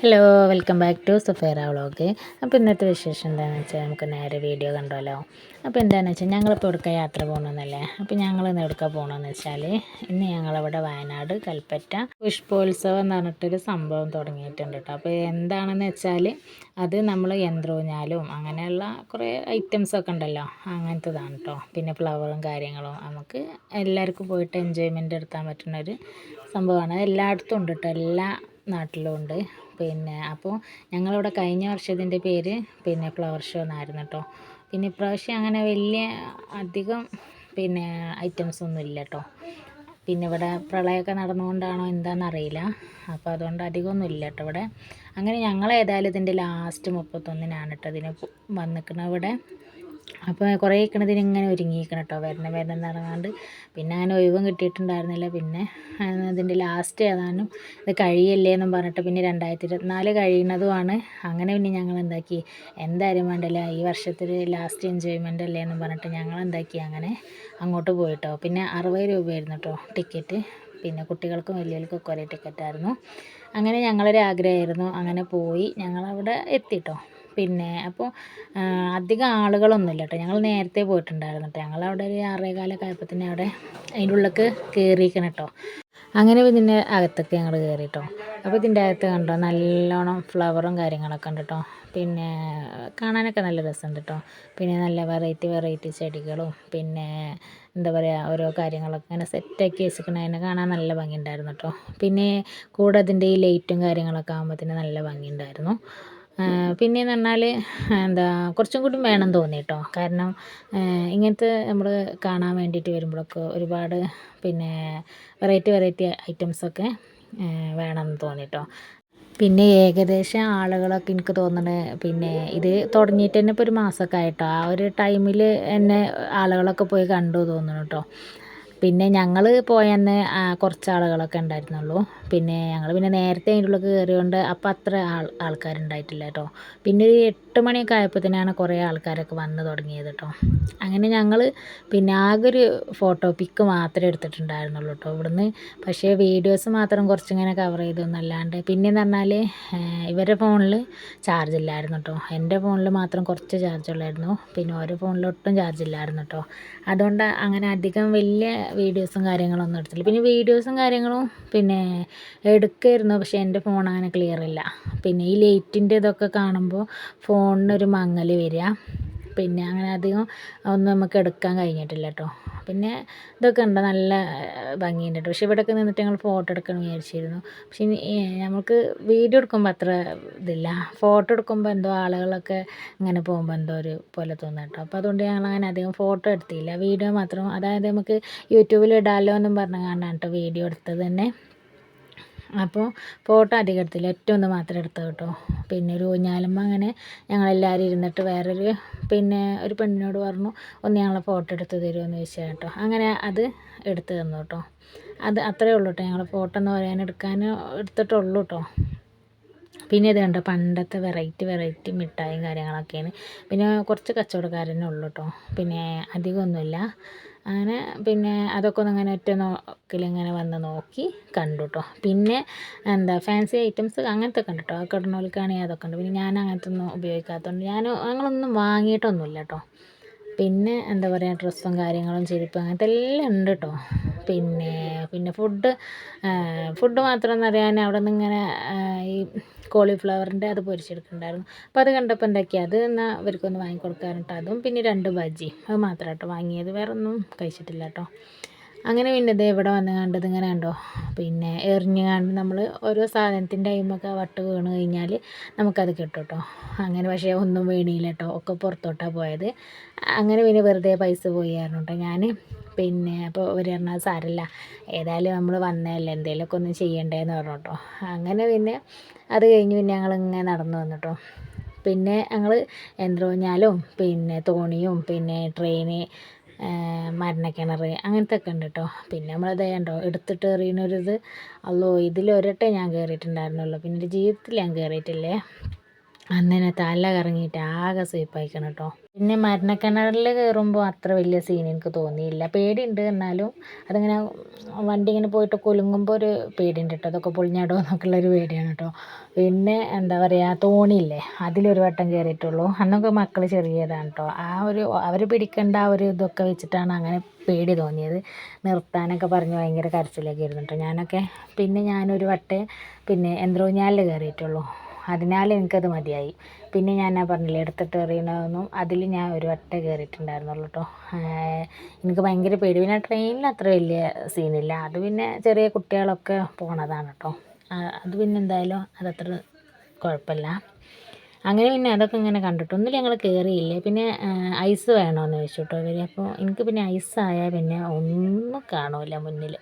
Hello welcome back to Sufera vlog അപ്പോൾ ഇന്നത്തെ വിശേഷം എന്താണെന്ന് വെച്ചാൽ നമുക്ക് നേരെ വീഡിയോ കണ്ടല്ലോ അപ്പോൾ എന്താണെന്ന് വെച്ചാൽ ഞങ്ങളിപ്പോൾ എവിടേക്കാ യാത്ര പോകണമെന്നല്ലേ അപ്പോൾ ഞങ്ങൾ ഇന്ന് എവിടേക്കാ പോകണമെന്ന് വെച്ചാൽ ഇന്ന് ഞങ്ങളിവിടെ വയനാട് കൽപ്പറ്റ പുഷ്പോത്സവം എന്ന് പറഞ്ഞിട്ടൊരു സംഭവം തുടങ്ങിയിട്ടുണ്ട് കേട്ടോ അപ്പോൾ എന്താണെന്ന് വെച്ചാൽ അത് നമ്മൾ യന്ത്രൂഞ്ഞാലും അങ്ങനെയുള്ള കുറേ ഐറ്റംസൊക്കെ ഉണ്ടല്ലോ അങ്ങനത്തതാണ് കേട്ടോ പിന്നെ ഫ്ലവറും കാര്യങ്ങളും നമുക്ക് എല്ലാവർക്കും പോയിട്ട് എൻജോയ്മെന്റ് എടുത്താൻ പറ്റുന്ന ഒരു സംഭവമാണ്. എല്ലായിടത്തും ഉണ്ട് കേട്ടോ എല്ലാ നാട്ടിലും ഉണ്ട്. പിന്നെ അപ്പോൾ ഞങ്ങളിവിടെ കഴിഞ്ഞ വർഷത്തിന്റെ പേര് പിന്നെ ഫ്ലവർ ഷോ എന്നായിരുന്നു കേട്ടോ. പിന്നെ ഇപ്രാവശ്യം അങ്ങനെ വലിയ അധികം പിന്നെ ഐറ്റംസ് ഒന്നും ഇല്ല കേട്ടോ. പിന്നെ ഇവിടെ പ്രളയമൊക്കെ നടന്നുകൊണ്ടാണോ എന്താണെന്നറിയില്ല അപ്പോൾ അതുകൊണ്ട് അധികമൊന്നും ഇല്ല കേട്ടോ ഇവിടെ. അങ്ങനെ ഞങ്ങൾ ഏതായാലും ഇതിന്റെ ലാസ്റ്റ് മുപ്പത്തൊന്നിനാണ് കേട്ടോ ഇതിന് വന്നിരിക്കുന്നത് ഇവിടെ. അപ്പോൾ കുറേ ഇരിക്കണതിന് ഇങ്ങനെ ഒരുങ്ങിയിരിക്കണം കേട്ടോ വരണം വരണം എന്ന് പറഞ്ഞാണ്ട് പിന്നെ അങ്ങനെ ഒഴിവും കിട്ടിയിട്ടുണ്ടായിരുന്നില്ല. പിന്നെ അതിന്റെ ലാസ്റ്റ് ഏതാനും ഇത് കഴിയല്ലേ എന്നും പറഞ്ഞിട്ട് പിന്നെ രണ്ടായിരത്തി ഇരുപത്തിനാല് കഴിയുന്നതുമാണ്. അങ്ങനെ പിന്നെ ഞങ്ങൾ എന്താക്കി എന്തായാലും വേണ്ടല്ല? ഈ വർഷത്തിൽ ലാസ്റ്റ് എൻജോയ്മെന്റ് അല്ലേ എന്നും പറഞ്ഞിട്ട് ഞങ്ങൾ എന്താക്കി അങ്ങനെ അങ്ങോട്ട് പോയിട്ടോ. പിന്നെ അറുപത് രൂപയായിരുന്നു കേട്ടോ ടിക്കറ്റ് പിന്നെ കുട്ടികൾക്കും വലിയവർക്കും വലിയവർക്കൊക്കെ ഒരേ ടിക്കറ്റായിരുന്നു അങ്ങനെ ഞങ്ങളൊരു ആഗ്രഹമായിരുന്നു അങ്ങനെ പോയി ഞങ്ങളവിടെ എത്തിട്ടോ പിന്നെ അപ്പോൾ അധികം ആളുകളൊന്നുമില്ല കേട്ടോ ഞങ്ങൾ നേരത്തെ പോയിട്ടുണ്ടായിരുന്നു കേട്ടോ ഞങ്ങളവിടെ ഒരു ആറേകാലൊക്കെ ആയപ്പോൾ തന്നെ അവിടെ അതിന്റെ ഉള്ളിലേക്ക് കയറിയിരിക്കണം കേട്ടോ അങ്ങനെ ഇതിന്റെ അകത്തൊക്കെ ഞങ്ങൾ കയറി കേട്ടോ അപ്പോൾ ഇതിന്റെ അകത്ത് കണ്ടോ നല്ലോണം ഫ്ലവറും കാര്യങ്ങളൊക്കെ ഉണ്ട് കേട്ടോ പിന്നെ കാണാനൊക്കെ നല്ല രസമുണ്ട് കേട്ടോ പിന്നെ നല്ല വെറൈറ്റി വെറൈറ്റി ചെടികളും പിന്നെ എന്താ പറയുക ഓരോ കാര്യങ്ങളൊക്കെ ഇങ്ങനെ സെറ്റാക്കി വെച്ചിരിക്കണ അതിനെ കാണാൻ നല്ല ഭംഗി ഉണ്ടായിരുന്നു കേട്ടോ പിന്നെ കൂടെ അതിന്റെ ഈ ലൈറ്റും കാര്യങ്ങളൊക്കെ ആകുമ്പോഴത്തേന് നല്ല ഭംഗിയുണ്ടായിരുന്നു. പിന്നെയെന്ന് പറഞ്ഞാൽ എന്താ കുറച്ചും കൂടി വേണം തോന്നി കേട്ടോ കാരണം ഇങ്ങനത്തെ നമ്മൾ കാണാൻ വേണ്ടിയിട്ട് വരുമ്പോഴൊക്കെ ഒരുപാട് പിന്നെ വെറൈറ്റി വെറൈറ്റി ഐറ്റംസൊക്കെ വേണമെന്ന് തോന്നി കേട്ടോ പിന്നെ ഏകദേശം ആളുകളൊക്കെ എനിക്ക് തോന്നുന്നത് പിന്നെ ഇത് തുടങ്ങിയിട്ട് തന്നെ ഇപ്പോൾ ഒരു മാസമൊക്കെ ആയിട്ടോ. ആ ഒരു ടൈമിൽ എന്നെ ആളുകളൊക്കെ പോയി കണ്ടു തോന്നുന്നു കേട്ടോ പിന്നെ ഞങ്ങൾ പോയന്ന് കുറച്ച് ആളുകളൊക്കെ ഉണ്ടായിരുന്നുള്ളൂ. പിന്നെ ഞങ്ങൾ പിന്നെ നേരത്തെ അതിന്റെ ഉള്ളിൽ കയറിയോണ്ട് അപ്പം അത്ര ആൾ ആൾക്കാരുണ്ടായിട്ടില്ല കേട്ടോ പിന്നെ ഒരു എട്ട് മണിയൊക്കെ ആയപ്പോഴത്തേനാണ് കുറേ ആൾക്കാരൊക്കെ വന്ന് തുടങ്ങിയത് കേട്ടോ അങ്ങനെ ഞങ്ങൾ പിന്നെ ആകെ ഒരു ഫോട്ടോ പിക്ക് മാത്രമേ എടുത്തിട്ടുണ്ടായിരുന്നുള്ളൂ കേട്ടോ ഇവിടുന്ന്. പക്ഷേ വീഡിയോസ് മാത്രം കുറച്ചിങ്ങനെ കവർ ചെയ്തു ചെയ്തൊന്നല്ലാണ്ട് പിന്നെയെന്ന് പറഞ്ഞാൽ ഇവരുടെ ഫോണിൽ ചാർജ് ഇല്ലായിരുന്നു കേട്ടോ എന്റെ ഫോണിൽ മാത്രം കുറച്ച് ചാർജ് ഉള്ളായിരുന്നു. പിന്നെ ഓരോ ഫോണിലൊട്ടും ചാർജ് ഇല്ലായിരുന്നു കേട്ടോ അതുകൊണ്ട് അങ്ങനെ അധികം വലിയ വീഡിയോസും കാര്യങ്ങളൊന്നും എടുത്തില്ല. പിന്നെ വീഡിയോസും കാര്യങ്ങളും പിന്നെ എടുക്കുമായിരുന്നു പക്ഷേ എന്റെ ഫോൺ അങ്ങനെ ക്ലിയർ ഇല്ല. പിന്നെ ഈ ലൈറ്റിന്റെ ഇതൊക്കെ കാണുമ്പോൾ ഫോണിനൊരു മങ്ങൽ വരിക. പിന്നെ അങ്ങനെ അധികം ഒന്നും നമുക്ക് എടുക്കാൻ കഴിഞ്ഞിട്ടില്ല കേട്ടോ. പിന്നെ ഇതൊക്കെ ഉണ്ട് നല്ല ഭംഗിയുണ്ട് കേട്ടോ. പക്ഷേ ഇവിടെയൊക്കെ നിന്നിട്ട് ഞങ്ങൾ ഫോട്ടോ എടുക്കണം വിചാരിച്ചിരുന്നു. പക്ഷേ നമുക്ക് വീഡിയോ എടുക്കുമ്പോൾ അത്ര ഇതില്ല. ഫോട്ടോ എടുക്കുമ്പോൾ എന്തോ ആളുകളൊക്കെ ഇങ്ങനെ പോകുമ്പോൾ എന്തോ ഒരു പോലെ തോന്നുന്നു കേട്ടോ. അപ്പോൾ അതുകൊണ്ട് ഞങ്ങൾ അങ്ങനെ അധികം ഫോട്ടോ എടുത്തില്ല. വീഡിയോ മാത്രം അതായത് നമുക്ക് യൂട്യൂബിൽ ഇടാമല്ലോ എന്നും പറഞ്ഞു കാണാൻ കേട്ടോ വീഡിയോ എടുത്തത് തന്നെ. അപ്പോൾ ഫോട്ടോ അധികം എടുത്തില്ല ഏറ്റവും ഒന്ന് മാത്രം എടുത്തത് കേട്ടോ. പിന്നെ ഒരു ഊഞ്ഞാലുമ്പോൾ അങ്ങനെ ഞങ്ങളെല്ലാവരും ഇരുന്നിട്ട് വേറൊരു പിന്നെ ഒരു പെണ്ണിനോട് പറഞ്ഞു ഒന്ന് ഞങ്ങളെ ഫോട്ടോ എടുത്ത് തരുമെന്ന് ചോദിച്ചാൽ കേട്ടോ. അങ്ങനെ അത് എടുത്ത് തന്നു കേട്ടോ. അത് അത്രയേ ഉള്ളൂ കേട്ടോ. ഞങ്ങൾ ഫോട്ടോ എന്ന് പറയാൻ എടുക്കാൻ എടുത്തിട്ടുള്ളൂ കേട്ടോ. പിന്നെ ഇത് കണ്ടോ പണ്ടത്തെ വെറൈറ്റി വെറൈറ്റി മിഠായും കാര്യങ്ങളൊക്കെയാണ്. പിന്നെ കുറച്ച് കച്ചവടക്കാരനെ ഉള്ളൂ കേട്ടോ. പിന്നെ അധികമൊന്നുമില്ല. അങ്ങനെ പിന്നെ അതൊക്കെ ഒന്ന് അങ്ങനെ ഒറ്റ നോക്കിലിങ്ങനെ വന്ന് നോക്കി കണ്ടു കേട്ടോ പിന്നെ എന്താ ഫാൻസി ഐറ്റംസ് അങ്ങനത്തെ ഒക്കെ ഉണ്ട് കേട്ടോ അതൊക്കെ അതൊക്കെ ഉണ്ട് പിന്നെ ഞാൻ അങ്ങനത്തെ ഒന്നും ഉപയോഗിക്കാത്തതുകൊണ്ട് ഞാൻ ഞങ്ങളൊന്നും വാങ്ങിയിട്ടൊന്നുമില്ല കേട്ടോ. പിന്നെ എന്താ പറയുക ഡ്രസ്സും കാര്യങ്ങളും ചെരുപ്പ് അങ്ങനത്തെ എല്ലാം ഉണ്ട് കേട്ടോ പിന്നെ പിന്നെ ഫുഡ് ഫുഡ് മാത്രം പറയാൻ അവിടെ നിന്ന് ഇങ്ങനെ ഈ കോളിഫ്ലവറിന്റെ അത് പൊരിച്ചെടുക്കുന്നുണ്ടായിരുന്നു. അപ്പോൾ അത് കണ്ടപ്പോൾ എന്താക്കി അത് എന്നാൽ ഇവർക്കൊന്ന് വാങ്ങിക്കൊടുക്കാറുണ്ട് അതും പിന്നെ രണ്ട് ബജ്ജി. അത് മാത്രം കേട്ടോ വാങ്ങിയത് വേറെ ഒന്നും കഴിച്ചിട്ടില്ല കേട്ടോ അങ്ങനെ പിന്നെ ഇത് ഇവിടെ വന്ന് കണ്ടത് ഇങ്ങനെ കണ്ടോ? പിന്നെ എറിഞ്ഞ് കണ്ട് നമ്മൾ ഓരോ സാധനത്തിന്റെ അയിമൊക്കെ വട്ട് വീണ് കഴിഞ്ഞാൽ നമുക്കത് കിട്ടും കേട്ടോ അങ്ങനെ പക്ഷേ ഒന്നും വീണില്ല കേട്ടോ. ഒക്കെ പുറത്തോട്ടാണ് പോയത്. അങ്ങനെ പിന്നെ വെറുതെ പൈസ പോയി കേട്ടോ ഞാൻ പിന്നെ അപ്പോൾ അവർ പറഞ്ഞാൽ സാരമില്ല ഏതായാലും നമ്മൾ വന്നതല്ലേ. എന്തെങ്കിലുമൊക്കെ ഒന്ന് ചെയ്യണ്ടേന്ന് പറഞ്ഞു കേട്ടോ. അങ്ങനെ പിന്നെ അത് കഴിഞ്ഞ് പിന്നെ ഞങ്ങളിങ്ങനെ നടന്നു വന്നു കേട്ടോ. പിന്നെ ഞങ്ങൾ യന്ത്രൂഞ്ഞാലും പിന്നെ തോണിയും പിന്നെ ട്രെയിന് മരണക്കിണർ അങ്ങനത്തെ ഒക്കെ ഉണ്ട് കേട്ടോ പിന്നെ നമ്മളത് കണ്ടോ എടുത്തിട്ട് എറിയുന്നൊരിത് അല്ലോ ഇതിൽ ഒരട്ടേ ഞാൻ കയറിയിട്ടുണ്ടായിരുന്നുള്ളൂ പിന്നെ എന്റെ ജീവിതത്തിൽ ഞാൻ കയറിയിട്ടില്ലേ അന്നേനെ തല കറങ്ങിയിട്ട് ആകെ സ്വീപ്പായിക്കണം കേട്ടോ പിന്നെ മരണക്കിണറിൽ കയറുമ്പോൾ അത്ര വലിയ സീൻ എനിക്ക് തോന്നിയില്ല. പേടിയുണ്ട് എന്നാലും അതിങ്ങനെ വണ്ടി ഇങ്ങനെ പോയിട്ട് കുലുങ്ങുമ്പോൾ ഒരു പേടിയുണ്ട് കേട്ടോ അതൊക്കെ പൊളിഞ്ഞാടോ എന്നൊക്കെയുള്ളൊരു പേടിയാണ് കേട്ടോ പിന്നെ എന്താ പറയുക തോണിയില്ലേ? അതിലൊരു വട്ടം കയറിയിട്ടുള്ളൂ അന്നൊക്കെ മക്കൾ ചെറിയതാണ് കേട്ടോ ആ ഒരു അവർ പിടിക്കേണ്ട ആ ഒരു ഇതൊക്കെ വെച്ചിട്ടാണ് അങ്ങനെ പേടി തോന്നിയത്. നിർത്താനൊക്കെ പറഞ്ഞ് ഭയങ്കര കരച്ചിലൊക്കെ ആയിരുന്നു കേട്ടോ ഞാനൊക്കെ. പിന്നെ ഞാനൊരു വട്ടേ പിന്നെ എന്ത്രൂഞ്ഞാലിൽ കയറിയിട്ടുള്ളൂ അതിനാൽ എനിക്കത് മതിയായി. പിന്നെ ഞാൻ ആ പറഞ്ഞില്ലേ എടുത്തിട്ട് എറിയണമെന്നും അതിൽ ഞാൻ ഒരു വട്ട കയറിയിട്ടുണ്ടായിരുന്നുള്ളൂ കേട്ടോ എനിക്ക് ഭയങ്കര പേടി. പിന്നെ ട്രെയിനിൽ അത്ര വലിയ സീനില്ല അത് പിന്നെ ചെറിയ കുട്ടികളൊക്കെ പോണതാണ് കേട്ടോ അത് പിന്നെ എന്തായാലും അതത്ര കുഴപ്പമില്ല. അങ്ങനെ പിന്നെ അതൊക്കെ ഇങ്ങനെ കണ്ടിട്ട് ഒന്നും ഞങ്ങൾ കയറിയില്ല പിന്നെ ഐസ് വേണമെന്ന് ചോദിച്ചു കേട്ടോ ഇവർ അപ്പോൾ എനിക്ക് പിന്നെ ഐസായാൽ പിന്നെ ഒന്നും കാണില്ല മുന്നിൽ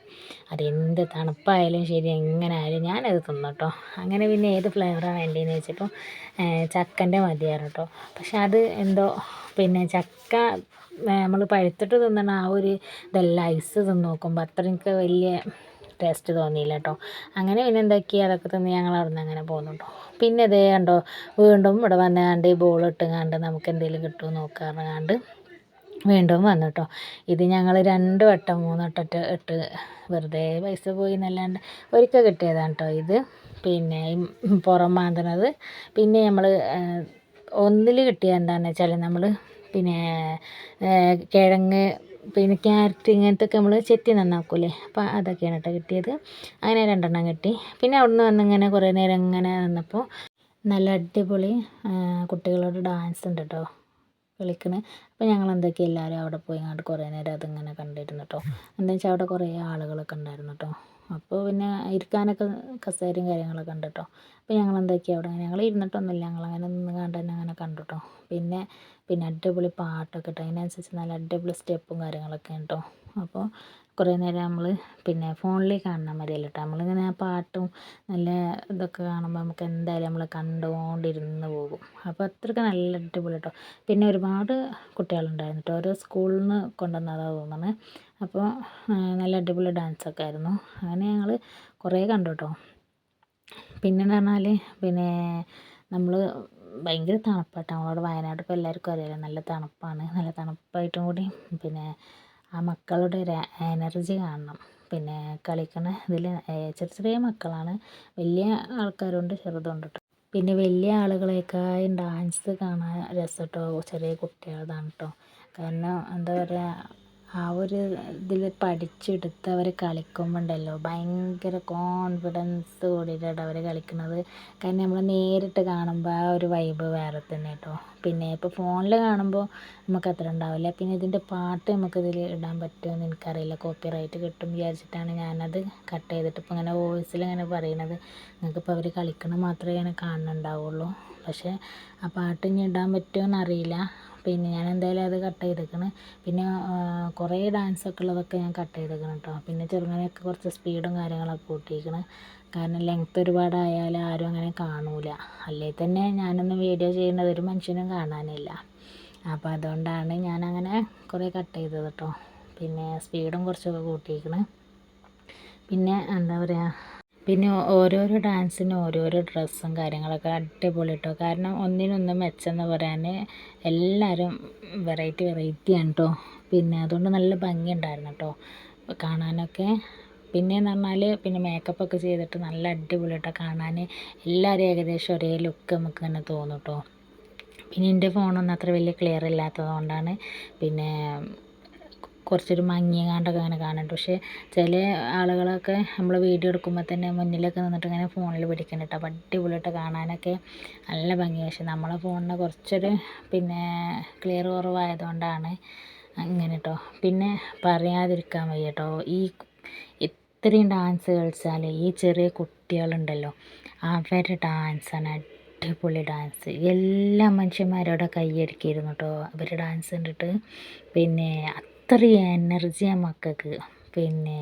അതെന്ത് തണുപ്പായാലും ശരി എങ്ങനെ ആയാലും ഞാനത് തിന്നു കേട്ടോ അങ്ങനെ പിന്നെ ഏത് ഫ്ലേവറാണ് വേണ്ടതെന്ന് വെച്ചപ്പോൾ ചക്കന്റെ മതിയായിരുന്നു കേട്ടോ പക്ഷെ അത് എന്തോ പിന്നെ ചക്ക നമ്മൾ പഴുത്തിട്ട് തിന്നണ ആ ഒരു ഇതെല്ലാം ഐസ് തിന്ന് നോക്കുമ്പോൾ അത്ര എനിക്ക് വലിയ ടേസ്റ്റ് തോന്നിയില്ല കേട്ടോ അങ്ങനെ പിന്നെ എന്താക്കി അതൊക്കെ തിന്ന് ഞങ്ങൾ അവിടെ നിന്ന് അങ്ങനെ പോകുന്നുണ്ടോ പിന്നെ ഇതേ കണ്ടോ വീണ്ടും ഇവിടെ വന്നാണ്ട് ഈ ബോൾ ഇട്ടുങ്ങാണ്ട് നമുക്ക് എന്തെങ്കിലും കിട്ടുമോ നോക്കാറുണ്ട് വീണ്ടും വന്നു കേട്ടോ ഇത് ഞങ്ങൾ രണ്ട് വട്ടം മൂന്ന് വട്ടം ഇട്ട് വെറുതെ പൈസ പോയി എന്നല്ലാണ്ട് ഒരിക്കൽ കിട്ടിയതാണ് കേട്ടോ ഇത്. പിന്നെ പുറം മാന്തണത് പിന്നെ നമ്മൾ ഒന്നിൽ കിട്ടിയ എന്താണെന്ന് വെച്ചാൽ നമ്മൾ പിന്നെ കിഴങ്ങ് പിന്നെ ക്യാരറ്റ് ഇങ്ങനത്തെയൊക്കെ നമ്മൾ ചെത്തി നന്നാക്കൂലേ? അപ്പോൾ അതൊക്കെയാണ് കേട്ടോ കിട്ടിയത്. അങ്ങനെ രണ്ടെണ്ണം കിട്ടി. പിന്നെ അവിടുന്ന് വന്നിങ്ങനെ കുറേ നേരം ഇങ്ങനെ നിന്നപ്പോൾ നല്ല അടിപൊളി കുട്ടികളോട് ഡാൻസ് ഉണ്ട് കേട്ടോ കളിക്കണ്. അപ്പോൾ ഞങ്ങൾ എന്തൊക്കെ എല്ലാവരും അവിടെ പോയി അങ്ങോട്ട് കുറേ നേരം അതിങ്ങനെ കണ്ടിരുന്നു കേട്ടോ എന്താ വെച്ചാൽ അവിടെ കുറേ ആളുകളൊക്കെ ഉണ്ടായിരുന്നു കേട്ടോ അപ്പോൾ പിന്നെ ഇരിക്കാനൊക്കെ കസേരയും കാര്യങ്ങളൊക്കെ ഉണ്ട് കേട്ടോ അപ്പോൾ ഞങ്ങൾ എന്താക്കി അവിടെ? ഞങ്ങൾ ഇരുന്നിട്ടൊന്നുമില്ല. ഞങ്ങളങ്ങനെ നിന്ന് കണ്ട് തന്നെ അങ്ങനെ കണ്ടു കേട്ടോ പിന്നെ പിന്നെ അടിപൊളി പാട്ടൊക്കെ ഇട്ട്. അതിനനുസരിച്ച് നല്ല അടിപൊളി സ്റ്റെപ്പും കാര്യങ്ങളൊക്കെ കേട്ടോ അപ്പോൾ കുറേ നേരം നമ്മൾ പിന്നെ ഫോണിൽ കാണാൻ മതിയല്ലോ കേട്ടോ നമ്മളിങ്ങനെ ആ പാട്ടും നല്ല ഇതൊക്കെ കാണുമ്പോൾ നമുക്ക് എന്തായാലും നമ്മൾ കണ്ടുകൊണ്ടിരുന്ന് പോകും. അപ്പോൾ അത്രയ്ക്ക് നല്ല അടിപൊളി കേട്ടോ പിന്നെ ഒരുപാട് കുട്ടികളുണ്ടായിരുന്നു കേട്ടോ ഓരോ സ്കൂളിൽ നിന്ന് കൊണ്ടുവന്നതാണ് തോന്നുന്നത് അപ്പോൾ നല്ല അടിപൊളി ഡാൻസൊക്കെ ആയിരുന്നു. അങ്ങനെ ഞങ്ങൾ കുറേ കണ്ടു കേട്ടോ പിന്നെന്ന് പറഞ്ഞാൽ പിന്നെ നമ്മൾ ഭയങ്കര തണുപ്പാട്ടോ. നമ്മളവിടെ വയനാട് ഇപ്പോൾ എല്ലാവർക്കും അറിയാലോ നല്ല തണുപ്പാണ്. നല്ല തണുപ്പായിട്ടും കൂടി പിന്നെ ആ മക്കളുടെ ഒരു എനർജി കാണണം. പിന്നെ കളിക്കണ ഇതിൽ ചെറിയ ചെറിയ മക്കളാണ്. വലിയ ആൾക്കാരുണ്ട് ചെറുതുണ്ട് കേട്ടോ പിന്നെ വലിയ ആളുകളെക്കാളും ഡാൻസ് കാണാൻ രസം കേട്ടോ ചെറിയ കുട്ടികളതാണ് കേട്ടോ കാരണം എന്താ പറയുക ആ ഒരു ഇതിൽ പഠിച്ചെടുത്ത് അവർ കളിക്കുമ്പോൾ ഉണ്ടല്ലോ ഭയങ്കര കോൺഫിഡൻസ് കൂടിയിട്ടാണ് അവർ കളിക്കുന്നത്. കാരണം നമ്മൾ നേരിട്ട് കാണുമ്പോൾ ആ ഒരു വൈബ് വേറെ തന്നെ കേട്ടോ പിന്നെ ഇപ്പോൾ ഫോണിൽ കാണുമ്പോൾ നമുക്ക് അത്ര ഉണ്ടാവില്ല. പിന്നെ ഇതിന്റെ പാട്ട് നമുക്കിതിൽ ഇടാൻ പറ്റുമെന്ന് എനിക്കറിയില്ല. കോപ്പി റൈറ്റ് കിട്ടും വിചാരിച്ചിട്ടാണ് ഞാനത് കട്ട് ചെയ്തിട്ട് ഇപ്പോൾ ഇങ്ങനെ വോയിസിൽ ഇങ്ങനെ പറയുന്നത് നിങ്ങൾക്കിപ്പോൾ അവർ കളിക്കണത് മാത്രമേ ഇങ്ങനെ കാണുന്നുണ്ടാവുള്ളൂ. പക്ഷേ ആ പാട്ട് ഇനി ഇടാൻ പറ്റുമോ എന്നറിയില്ല പിന്നെ ഞാൻ എന്തായാലും അത് കട്ട് ചെയ്തേക്കണ്. പിന്നെ കുറേ ഡാൻസ് ഒക്കെ ഉള്ളതൊക്കെ ഞാൻ കട്ട് ചെയ്തേക്കണ് കേട്ടോ പിന്നെ ചെറുങ്ങനെയൊക്കെ കുറച്ച് സ്പീഡും കാര്യങ്ങളൊക്കെ കൂട്ടിയിരിക്കണം കാരണം ലെങ്ത്ത് ഒരുപാടായാൽ ആരും അങ്ങനെ കാണൂല. അല്ലേ? തന്നെ ഞാനൊന്നും വീഡിയോ ചെയ്യുന്നത് ഒരു മനുഷ്യനും കാണാനില്ല. അപ്പോൾ അതുകൊണ്ടാണ് ഞാനങ്ങനെ കുറേ കട്ട് ചെയ്തത് കേട്ടോ പിന്നെ സ്പീഡും കുറച്ചൊക്കെ കൂട്ടിയിരിക്കണം പിന്നെ എന്താ പറയുക പിന്നെ ഓരോരോ ഡാൻസിന് ഓരോരോ ഡ്രസ്സും കാര്യങ്ങളൊക്കെ അടിപൊളി കേട്ടോ കാരണം ഒന്നിനൊന്ന് മെച്ചമെന്ന് പറയാൻ എല്ലാവരും വെറൈറ്റി വെറൈറ്റിയാണ് കേട്ടോ പിന്നെ അതുകൊണ്ട് നല്ല ഭംഗിയുണ്ടായിരുന്നു കേട്ടോ കാണാനൊക്കെ. പിന്നെയെന്ന് പറഞ്ഞാൽ പിന്നെ മേക്കപ്പൊക്കെ ചെയ്തിട്ട് നല്ല അടിപൊളി കേട്ടോ കാണാൻ എല്ലാവരും ഏകദേശം ഒരേ ലുക്ക് നമുക്ക് തന്നെ തോന്നും കേട്ടോ പിന്നെ എന്റെ ഫോണൊന്നും അത്ര വലിയ ക്ലിയർ ഇല്ലാത്തത് കൊണ്ടാണ്. പിന്നെ കുറച്ചൊരു മങ്ങിയങ്ങാണ്ടൊക്കെ അങ്ങനെ കാണുന്നുണ്ട്. പക്ഷേ ചില ആളുകളൊക്കെ നമ്മൾ വീഡിയോ എടുക്കുമ്പോൾ തന്നെ മുന്നിലൊക്കെ നിന്നിട്ട് ഇങ്ങനെ ഫോണിൽ പിടിക്കുന്നുണ്ട്. അപ്പോൾ അടിപൊളിയായിട്ട് കാണാനൊക്കെ നല്ല ഭംഗിയാണ് പക്ഷേ നമ്മളെ ഫോണിന് കുറച്ചൊരു പിന്നെ ക്ലിയർ കുറവായതുകൊണ്ടാണ് അങ്ങനെ കേട്ടോ പിന്നെ പറയാതിരിക്കാൻ വയ്യ കേട്ടോ ഈ ഇത്രയും ഡാൻസ് കളിച്ചാൽ ഈ ചെറിയ കുട്ടികളുണ്ടല്ലോ അവരുടെ ഡാൻസാണ് അടിപൊളി ഡാൻസ് എല്ലാ മനുഷ്യന്മാരോടെ കൈയടിക്കിയിരുന്നു കേട്ടോ അവർ ഡാൻസ് കണ്ടിട്ട് പിന്നെ അത്രയും എനർജിയാ മക്കൾക്ക്. പിന്നെ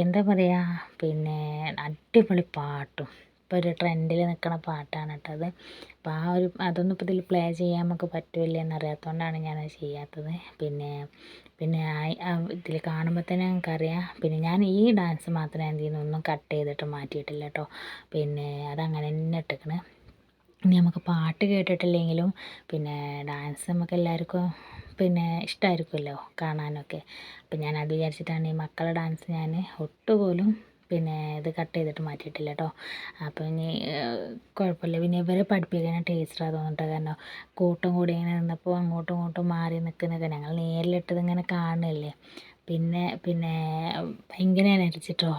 എന്താ പറയുക പിന്നെ അടിപൊളി പാട്ടും. ഇപ്പോൾ ഒരു ട്രെൻഡിൽ നിൽക്കുന്ന പാട്ടാണ് കേട്ടോ അത്. അപ്പോൾ ആ ഒരു അതൊന്നും ഇപ്പോൾ ഇതിൽ പ്ലേ ചെയ്യാൻ നമുക്ക് പറ്റില്ല എന്നറിയാത്തതുകൊണ്ടാണ് ഞാനത് ചെയ്യാത്തത്. പിന്നെ പിന്നെ ഇതിൽ കാണുമ്പോൾ തന്നെ ഞങ്ങൾക്കറിയാം പിന്നെ ഞാൻ ഈ ഡാൻസ് മാത്രം എന്ത് ചെയ്യുന്നു ഒന്നും കട്ട് ചെയ്തിട്ട് മാറ്റിയിട്ടില്ല കേട്ടോ പിന്നെ അതങ്ങനെ തന്നെ ഇട്ടേക്കണ്. ഇനി നമുക്ക് പാട്ട് കേട്ടിട്ടില്ലെങ്കിലും പിന്നെ ഡാൻസ് നമുക്ക് എല്ലാവർക്കും പിന്നെ ഇഷ്ടമായിരിക്കുമല്ലോ കാണാനൊക്കെ. അപ്പം ഞാൻ അത് വിചാരിച്ചിട്ടാണ് ഈ മക്കളെ ഡാൻസ് ഞാൻ ഒട്ടുപോലും പിന്നെ ഇത് കട്ട് ചെയ്തിട്ട് മാറ്റിയിട്ടില്ല കേട്ടോ അപ്പോൾ ഇനി കുഴപ്പമില്ല. പിന്നെ ഇവരെ പഠിപ്പിക്കുന്ന ടീച്ചറാണ് തോന്നിട്ട്. കാരണം കൂട്ടം കൂടി ഇങ്ങനെ നിന്നപ്പോൾ അങ്ങോട്ടും ഇങ്ങോട്ടും മാറി നിൽക്കുന്നൊക്കെ ഞങ്ങൾ നേരിലിട്ടത് ഇങ്ങനെ കാണുന്നില്ലേ പിന്നെ പിന്നെ ഭയങ്കര എനർജിട്ടോ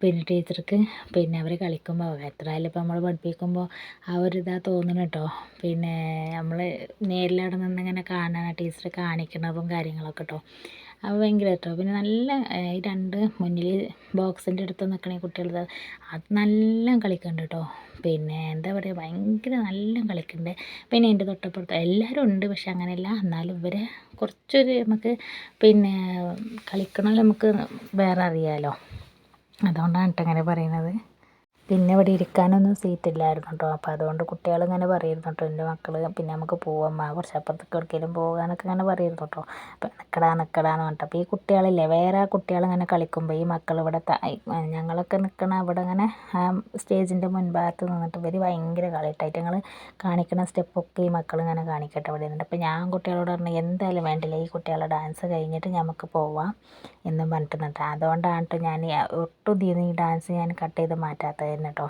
പിന്നെ ടീച്ചർക്ക് പിന്നെ അവർ കളിക്കുമ്പോൾ എത്ര ആയാലും ഇപ്പോൾ നമ്മൾ പഠിപ്പിക്കുമ്പോൾ ആ ഒരു ഇതാ തോന്നണം കേട്ടോ പിന്നെ നമ്മൾ നേരിലവിടെ നിന്നിങ്ങനെ കാണുക ടീച്ചർ കാണിക്കുന്നതും കാര്യങ്ങളൊക്കെ കേട്ടോ അപ്പോൾ ഭയങ്കര കേട്ടോ പിന്നെ നല്ല ഈ രണ്ട് മുന്നിൽ ബോക്സിന്റെ അടുത്ത് നിൽക്കണ കുട്ടികൾ അത് നല്ല കളിക്കുന്നുണ്ട് കേട്ടോ പിന്നെ എന്താ പറയുക ഭയങ്കര നല്ല കളിക്കുന്നുണ്ട് പിന്നെ എന്റെ തൊട്ടപ്പുറത്ത് എല്ലാവരും ഉണ്ട് പക്ഷെ അങ്ങനെയല്ല. എന്നാലും ഇവരെ കുറച്ചൊരു നമുക്ക് പിന്നെ കളിക്കണമെങ്കിൽ നമുക്ക് വേറെ അറിയാമല്ലോ അതുകൊണ്ടാണ് കേട്ടോ അങ്ങനെ പറയുന്നത്. പിന്നെ ഇവിടെ ഇരിക്കാനൊന്നും സീറ്റില്ലായിരുന്നു കേട്ടോ അപ്പോൾ അതുകൊണ്ട് കുട്ടികൾ ഇങ്ങനെ പറയുന്നു കേട്ടോ എന്റെ മക്കൾ പിന്നെ നമുക്ക് പോവാം. കുറച്ച് അപ്പുറത്തേക്ക് എവിടേക്കെങ്കിലും പോകാനൊക്കെ ഇങ്ങനെ പറയുന്നു കേട്ടോ അപ്പം നിൽക്കടാ നിൽക്കടാന്ന് പറഞ്ഞിട്ട്. അപ്പോൾ ഈ കുട്ടികളില്ലേ വേറെ കുട്ടികൾ ഇങ്ങനെ കളിക്കുമ്പോൾ ഈ മക്കൾ ഇവിടെ ഞങ്ങളൊക്കെ നിൽക്കണ അവിടെ ഇങ്ങനെ സ്റ്റേജിന്റെ മുൻഭാഗത്ത് നിന്നിട്ട് ഇവർ ഭയങ്കര കളിയിട്ടായിട്ട് ഞങ്ങൾ കാണിക്കുന്ന സ്റ്റെപ്പൊക്കെ ഈ മക്കൾ ഇങ്ങനെ കാണിക്കട്ടെ ഇവിടെ നിന്നിട്ട് അപ്പോൾ ഞാൻ കുട്ടികളോട് പറഞ്ഞു എന്തായാലും വേണ്ടില്ല ഈ കുട്ടികളുടെ ഡാൻസ് കഴിഞ്ഞിട്ട് നമുക്ക് പോവാം എന്നും പറഞ്ഞിട്ട് നിന്നിട്ട്. അതുകൊണ്ടാണ് കേട്ടോ ഞാൻ ഒട്ടും ഈ ഡാൻസ് ഞാൻ കട്ട് ചെയ്ത് മാറ്റാത്തത്. തന്നെ കേട്ടോ.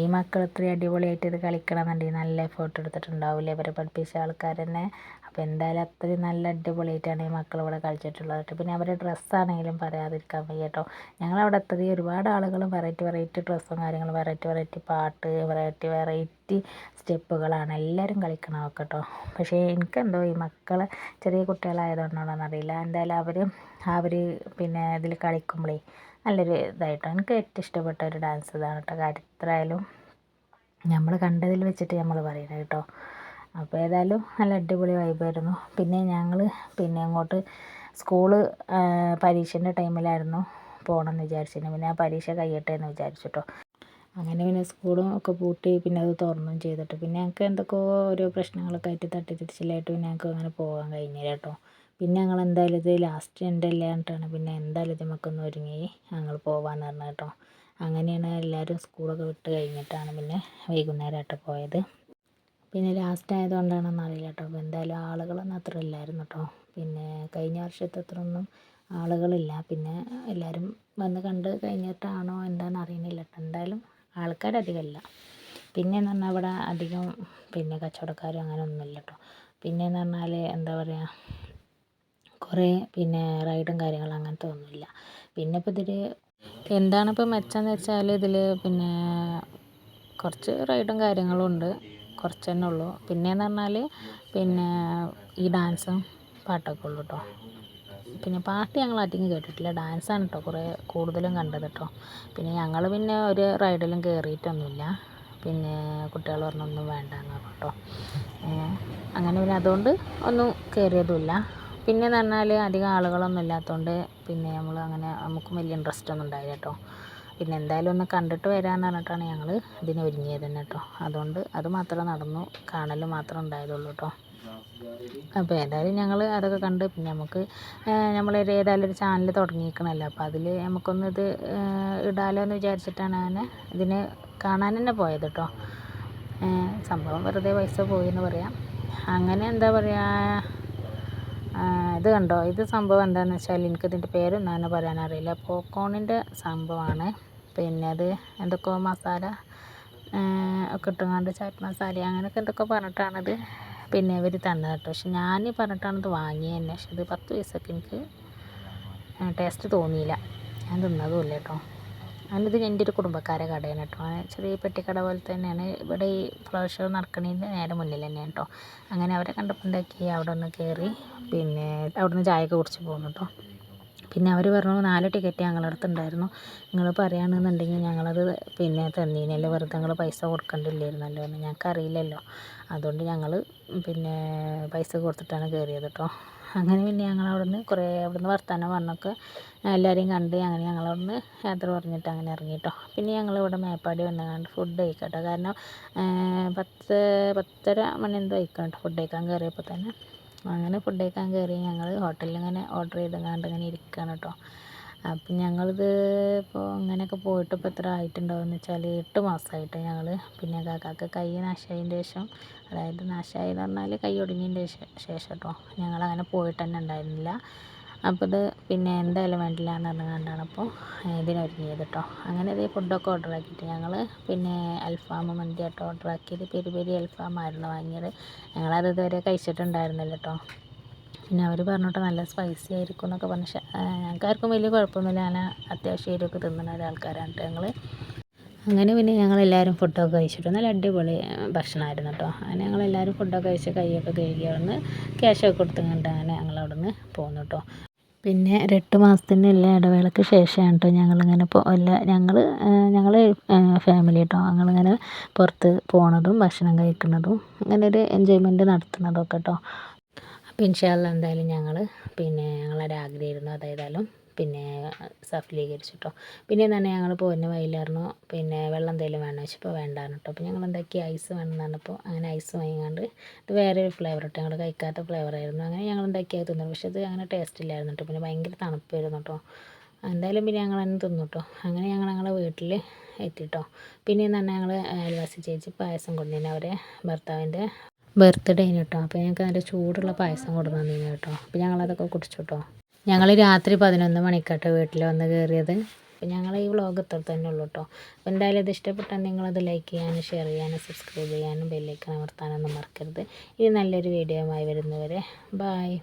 ഈ മക്കൾ ഇത്രയും അടിപൊളിയായിട്ട് ഇത് കളിക്കണമെന്നുണ്ടെങ്കിൽ നല്ല എഫേർട്ട് എടുത്തിട്ടുണ്ടാവില്ലേ ഇവരെ പഠിപ്പിച്ച ആൾക്കാർ തന്നെ. അപ്പോൾ എന്തായാലും അത്രയും നല്ല അടിപൊളിയായിട്ടാണ് ഈ മക്കൾ ഇവിടെ കളിച്ചിട്ടുള്ളത് കേട്ടോ. പിന്നെ അവരുടെ ഡ്രസ്സാണെങ്കിലും പറയാതിരിക്കാൻ വയ്യ കേട്ടോ. ഞങ്ങളവിടെ എത്തിയത് ഒരുപാട് ആളുകൾ വെറൈറ്റി വെറൈറ്റി ഡ്രസ്സും കാര്യങ്ങളും വെറൈറ്റി വെറൈറ്റി പാട്ട് വെറൈറ്റി വെറൈറ്റി സ്റ്റെപ്പുകളാണ്. എല്ലാവരും കളിക്കണമൊക്കെ കേട്ടോ. പക്ഷേ എനിക്കെന്തോ ഈ മക്കൾ ചെറിയ കുട്ടികളായതുകൊണ്ടാണെന്നറിയില്ല. എന്തായാലും അവർ അവർ പിന്നെ ഇതിൽ കളിക്കുമ്പോഴേ നല്ലൊരു ഇതായിട്ടോ. എനിക്ക് ഏറ്റവും ഇഷ്ടപ്പെട്ട ഒരു ഡാൻസ് ഇതാണ് കേട്ടോ എത്രയായാലും നമ്മൾ കണ്ടതിൽ വെച്ചിട്ട് നമ്മൾ പറയുന്നത് കേട്ടോ അപ്പോൾ ഏതായാലും നല്ല അടിപൊളി വൈബായിരുന്നു പിന്നെ ഞങ്ങൾ പിന്നെ അങ്ങോട്ട് സ്കൂൾ പരീക്ഷേന്റെ ടൈമിലായിരുന്നു പോകണം എന്ന് വിചാരിച്ചിരുന്നു. പിന്നെ ആ പരീക്ഷ കഴിയട്ടെ എന്ന് വിചാരിച്ചു കേട്ടോ അങ്ങനെ പിന്നെ സ്കൂളും ഒക്കെ പൂട്ടി പിന്നെ അത് തുറന്നും ചെയ്തിട്ട്. പിന്നെ ഞങ്ങൾക്ക് എന്തൊക്കെയോ ഓരോ പ്രശ്നങ്ങളൊക്കെ ആയിട്ട് തട്ടിത്തിരിച്ചിലായിട്ട് പിന്നെ ഞങ്ങൾക്ക് അങ്ങനെ പോകാൻ കഴിഞ്ഞില്ല കേട്ടോ പിന്നെ ഞങ്ങൾ എന്തായാലും ഇത് ലാസ്റ്റ് അല്ലേ പറഞ്ഞിട്ടാണ്. പിന്നെ എന്തായാലും ഇത് നമുക്കൊന്ന് ഒരുങ്ങി ഞങ്ങൾ പോവാന്ന് പറഞ്ഞു കേട്ടോ. അങ്ങനെയാണ് എല്ലാവരും സ്കൂളൊക്കെ വിട്ട് കഴിഞ്ഞിട്ടാണ് പിന്നെ വൈകുന്നേരമായിട്ട് പോയത്. പിന്നെ ലാസ്റ്റ് ആയതുകൊണ്ടാണെന്ന് അറിയില്ല കേട്ടോ. അപ്പോൾ എന്തായാലും ആളുകളൊന്നും അത്ര ഇല്ലായിരുന്നു കേട്ടോ. പിന്നെ കഴിഞ്ഞ വർഷത്തെ അത്ര ഒന്നും ആളുകളില്ല. പിന്നെ എല്ലാവരും വന്ന് കണ്ട് കഴിഞ്ഞിട്ടാണോ എന്താണെന്ന് അറിയുന്നില്ല കേട്ടോ. എന്തായാലും ആൾക്കാരധികമില്ല പിന്നെയെന്ന് പറഞ്ഞാൽ ഇവിടെ അധികം പിന്നെ കച്ചവടക്കാരും അങ്ങനെ ഒന്നുമില്ല കേട്ടോ. പിന്നെയെന്ന് പറഞ്ഞാൽ എന്താ പറയുക കുറേ പിന്നെ റൈഡും കാര്യങ്ങളും അങ്ങനത്തെ ഒന്നുമില്ല. പിന്നെ ഇപ്പോൾ ഇതിൽ എന്താണ് എന്താണിപ്പോൾ മെച്ചമെന്ന് വെച്ചാൽ ഇതിൽ പിന്നെ കുറച്ച് റൈഡും കാര്യങ്ങളും ഉണ്ട്. കുറച്ച് തന്നെ ഉള്ളൂ. പിന്നെയെന്ന് പറഞ്ഞാൽ പിന്നെ ഈ ഡാൻസും പാട്ടൊക്കെ ഉള്ളൂ കേട്ടോ പിന്നെ പാട്ട് ഞങ്ങൾ അധികം കേട്ടിട്ടില്ല. ഡാൻസാണ് കേട്ടോ കുറേ കൂടുതലും കണ്ടത് കേട്ടോ പിന്നെ ഞങ്ങൾ പിന്നെ ഒരു റൈഡിലും കയറിയിട്ടൊന്നുമില്ല പിന്നെ കുട്ടികൾ പറഞ്ഞൊന്നും വേണ്ട പറഞ്ഞു കേട്ടോ അങ്ങനെ പിന്നെ അതുകൊണ്ട് ഒന്നും കയറിയതുമില്ല പിന്നെയെന്ന് പറഞ്ഞാൽ അധികം ആളുകളൊന്നും ഇല്ലാത്തതുകൊണ്ട് പിന്നെ നമ്മൾ അങ്ങനെ നമുക്കും വലിയ ഇൻട്രസ്റ്റ് ഒന്നും ഉണ്ടായില്ല കേട്ടോ പിന്നെ എന്തായാലും ഒന്ന് കണ്ടിട്ട് വരാമെന്ന് പറഞ്ഞിട്ടാണ് ഞങ്ങൾ ഇതിന് ഒരുങ്ങിയത് തന്നെ കേട്ടോ അതുകൊണ്ട് അത് മാത്രമേ നടന്നു കാണൽ മാത്രമേ ഉണ്ടായതുള്ളൂ കേട്ടോ അപ്പോൾ ഏതായാലും ഞങ്ങൾ അതൊക്കെ കണ്ട് പിന്നെ നമുക്ക് നമ്മളൊരു ഏതായാലും ഒരു ചാനൽ തുടങ്ങിയിരിക്കണമല്ലോ അപ്പോൾ അതിൽ നമുക്കൊന്ന് ഇത് ഇടാലോ എന്ന് വിചാരിച്ചിട്ടാണ് ഞാൻ ഇതിന് കാണാൻ തന്നെ പോയത് കേട്ടോ സംഭവം വെറുതെ പൈസ പോയി എന്ന് പറയാം. അങ്ങനെ എന്താ പറയുക ഇത് കണ്ടോ? ഇത് സംഭവം എന്താണെന്ന് വെച്ചാൽ എനിക്കിതിന്റെ പേരൊന്നും പറയാൻ അറിയില്ല. പോപ്കോണിന്റെ സംഭവമാണ് പിന്നെ അത് എന്തൊക്കെയോ മസാല ഒക്കെ ഇട്ടുകൊണ്ട് ചാറ്റ് മസാല അങ്ങനെയൊക്കെ എന്തൊക്കെ പറഞ്ഞിട്ടാണത് പിന്നെ ഇവർ തന്നത് കേട്ടോ. പക്ഷെ ഞാൻ പറഞ്ഞിട്ടാണത് വാങ്ങിയത് തന്നെ പക്ഷെ ഇത് പത്ത് പൈസക്ക് എനിക്ക് ടേസ്റ്റ് തോന്നിയില്ല. ഞാൻ തിന്നതുമില്ല കേട്ടോ. ഞാനിത് എന്റെ ഒരു കുടുംബക്കാരെ കടയാണ് കേട്ടോ. ചെറിയ പെട്ടിക്കട പോലെ തന്നെയാണ്. ഇവിടെ ഈ ഫ്ലവർ ഷോ നടക്കണതിന്റെ നേരെ മുന്നിൽ തന്നെയാണ് കേട്ടോ. അങ്ങനെ അവരെ കണ്ടപ്പോൾ ഉണ്ടാക്കി അവിടെ ഒന്ന് കയറി പിന്നെ അവിടെ നിന്ന് ചായയൊക്കെ കുടിച്ച് പോകുന്നു കേട്ടോ. പിന്നെ അവർ പറഞ്ഞു നാല് ടിക്കറ്റ് ഞങ്ങളുടെ അടുത്ത് ഉണ്ടായിരുന്നു നിങ്ങൾ പറയുകയാണെന്നുണ്ടെങ്കിൽ ഞങ്ങളത് പിന്നെ തന്നീനല്ലോ വെറുതെ നിങ്ങൾ പൈസ കൊടുക്കേണ്ടില്ലായിരുന്നല്ലോ എന്ന് ഞങ്ങൾക്ക് അറിയില്ലല്ലോ അതുകൊണ്ട് ഞങ്ങൾ പിന്നെ പൈസ കൊടുത്തിട്ടാണ് കയറിയത് കേട്ടോ. അങ്ങനെ പിന്നെ ഞങ്ങൾ അവിടുന്ന് കുറേ അവിടുന്ന് വർത്തമാനം പറഞ്ഞൊക്കെ എല്ലാവരെയും കണ്ട് അങ്ങനെ ഞങ്ങൾ അവിടുന്ന് യാത്ര പറഞ്ഞിട്ട് അങ്ങനെ ഇറങ്ങി കേട്ടോ. പിന്നെ ഞങ്ങൾ ഇവിടെ മേപ്പാടി വന്നുകൊണ്ട് ഫുഡ് കഴിക്കാം കേട്ടോ കാരണം പത്ത് പത്തര മണി എന്തോ കഴിക്കാം കേട്ടോ ഫുഡ് കഴിക്കാൻ കയറിയപ്പോൾ തന്നെ. അങ്ങനെ ഫുഡ് കഴിക്കാൻ കയറി ഞങ്ങൾ ഹോട്ടലിൽ ഇങ്ങനെ ഓർഡർ ചെയ്തങ്ങാണ്ട് ഇങ്ങനെ ഇരിക്കുകയാണ് കേട്ടോ അപ്പം ഞങ്ങളിത് ഇപ്പോൾ ഇങ്ങനെയൊക്കെ പോയിട്ട് ഇപ്പോൾ എത്ര ആയിട്ടുണ്ടാവുമെന്ന് വെച്ചാൽ എട്ട് മാസമായിട്ട് ഞങ്ങൾ പിന്നെ കാക്കാക്ക് കൈ നാശമായതിന്റെ ശേഷം അതായത് നാശമായി എന്ന് പറഞ്ഞാൽ കൈ ഒടിഞ്ഞതിന്റെ ശേഷം കേട്ടോ ഞങ്ങളങ്ങനെ പോയിട്ട് തന്നെ ഉണ്ടായിരുന്നില്ല അപ്പോൾ ഇത് പിന്നെ എന്തായാലും വേണ്ടില്ല എന്ന് പറഞ്ഞുകൊണ്ടാണ് അപ്പോൾ ഇതിനൊരുങ്ങിയത് കേട്ടോ. അങ്ങനെ ഇതേ ഫുഡൊക്കെ ഓർഡർ ആക്കിയിട്ട് ഞങ്ങൾ പിന്നെ അൽഫാം മന്തി കേട്ടോ ഓർഡർ ആക്കിയത്. പെരി പെരി അൽഫാമായിരുന്നു വാങ്ങിയത്. ഞങ്ങളത് ഇതുവരെ കഴിച്ചിട്ടുണ്ടായിരുന്നില്ല കേട്ടോ. പിന്നെ അവർ പറഞ്ഞിട്ട് നല്ല സ്പൈസി ആയിരിക്കും എന്നൊക്കെ പറഞ്ഞ. ഞങ്ങൾക്ക് ആർക്കും വലിയ കുഴപ്പമൊന്നുമില്ല. ഞാൻ അത്യാവശ്യം എരിവൊക്കെ തിന്നുന്ന ഒരാൾക്കാരാണ് ഞങ്ങൾ. അങ്ങനെ പിന്നെ ഞങ്ങളെല്ലാവരും ഫുഡൊക്കെ കഴിച്ചിട്ട് നല്ല അടിപൊളി ഭക്ഷണമായിരുന്നു കേട്ടോ. അങ്ങനെ ഞങ്ങളെല്ലാവരും ഫുഡൊക്കെ കഴിച്ച് കൈയൊക്കെ കഴുകി അവിടുന്ന് ക്യാഷൊക്കെ കൊടുത്തുകൊണ്ട് അങ്ങനെ ഞങ്ങൾ അവിടുന്ന് പോന്നു കേട്ടോ. പിന്നെ ഒരു എട്ട് മാസത്തിന്റെ എല്ലാ ഇടവേളയ്ക്ക് ശേഷമാണ് കേട്ടോ ഞങ്ങളിങ്ങനെ ഇപ്പോൾ എല്ലാ ഞങ്ങൾ ഞങ്ങൾ ഫാമിലി കേട്ടോ ഞങ്ങളിങ്ങനെ പുറത്ത് പോണതും ഭക്ഷണം കഴിക്കുന്നതും അങ്ങനെ ഒരു എൻജോയ്മെന്റ് നടത്തുന്നതൊക്കെ കേട്ടോ അപ്പോൾ ഇൻഷാല്ല എന്തായാലും ഞങ്ങൾ പിന്നെ ഞങ്ങളൊരു ആഗ്രഹമായിരുന്നു അതേതായാലും പിന്നെ സഫലീകരിച്ചു കേട്ടോ പിന്നെ തന്നെ ഞങ്ങൾ പോരുന്ന വൈലായിരുന്നു പിന്നെ വെള്ളം എന്തെങ്കിലും വേണമെന്ന് വെച്ചപ്പോൾ വേണ്ടായിരുന്നു കേട്ടോ അപ്പോൾ ഞങ്ങൾ എന്താക്കി ഐസ് വേണമെന്ന് പറഞ്ഞപ്പോൾ അങ്ങനെ ഐസ് വാങ്ങിക്കാണ്ട് ഇത് വേറെ ഒരു ഫ്ലേവർ കേട്ടോ ഞങ്ങൾ കഴിക്കാത്ത ഫ്ലേവറായിരുന്നു അങ്ങനെ ഞങ്ങൾ എന്താക്കി അത് തിന്നു പക്ഷേ അത് അങ്ങനെ ടേസ്റ്റ് ഇല്ലായിരുന്നു കേട്ടോ പിന്നെ ഭയങ്കര തണുപ്പായിരുന്നു കേട്ടോ എന്തായാലും പിന്നെ ഞങ്ങൾ തന്നെ തിന്നു കേട്ടോ അങ്ങനെ ഞങ്ങൾ ഞങ്ങളെ വീട്ടിൽ എത്തിട്ടോ പിന്നെ തന്നെ ഞങ്ങൾ അയൽവാസി ചേച്ചി പായസം കൊണ്ടുതന്നെ അവരെ ഭർത്താവിന്റെ ബർത്ത്ഡേന് കേട്ടോ അപ്പോൾ ഞങ്ങൾക്ക് നല്ല ചൂടുള്ള പായസം തന്നിരുന്നു കേട്ടോ അപ്പോൾ ഞങ്ങളതൊക്കെ കുടിച്ചു കേട്ടോ ഞങ്ങൾ രാത്രി പതിനൊന്ന് മണിക്കാട്ടോ വീട്ടിൽ വന്ന് കയറിയത് അപ്പോൾ ഞങ്ങൾ ഈ വ്ളോഗ് ഇത്ര തന്നെ ഉള്ളൂ കേട്ടോ അപ്പോൾ എന്തായാലും ഇത് ഇഷ്ടപ്പെട്ടാൽ നിങ്ങളത് ലൈക്ക് ചെയ്യാനും ഷെയർ ചെയ്യാനും സബ്സ്ക്രൈബ് ചെയ്യാനും ബെല്ലൈക്കൺ അമർത്താനൊന്നും മറക്കരുത്. ഇനി നല്ലൊരു വീഡിയോ ആയി വരുന്നവരെ. ബായ്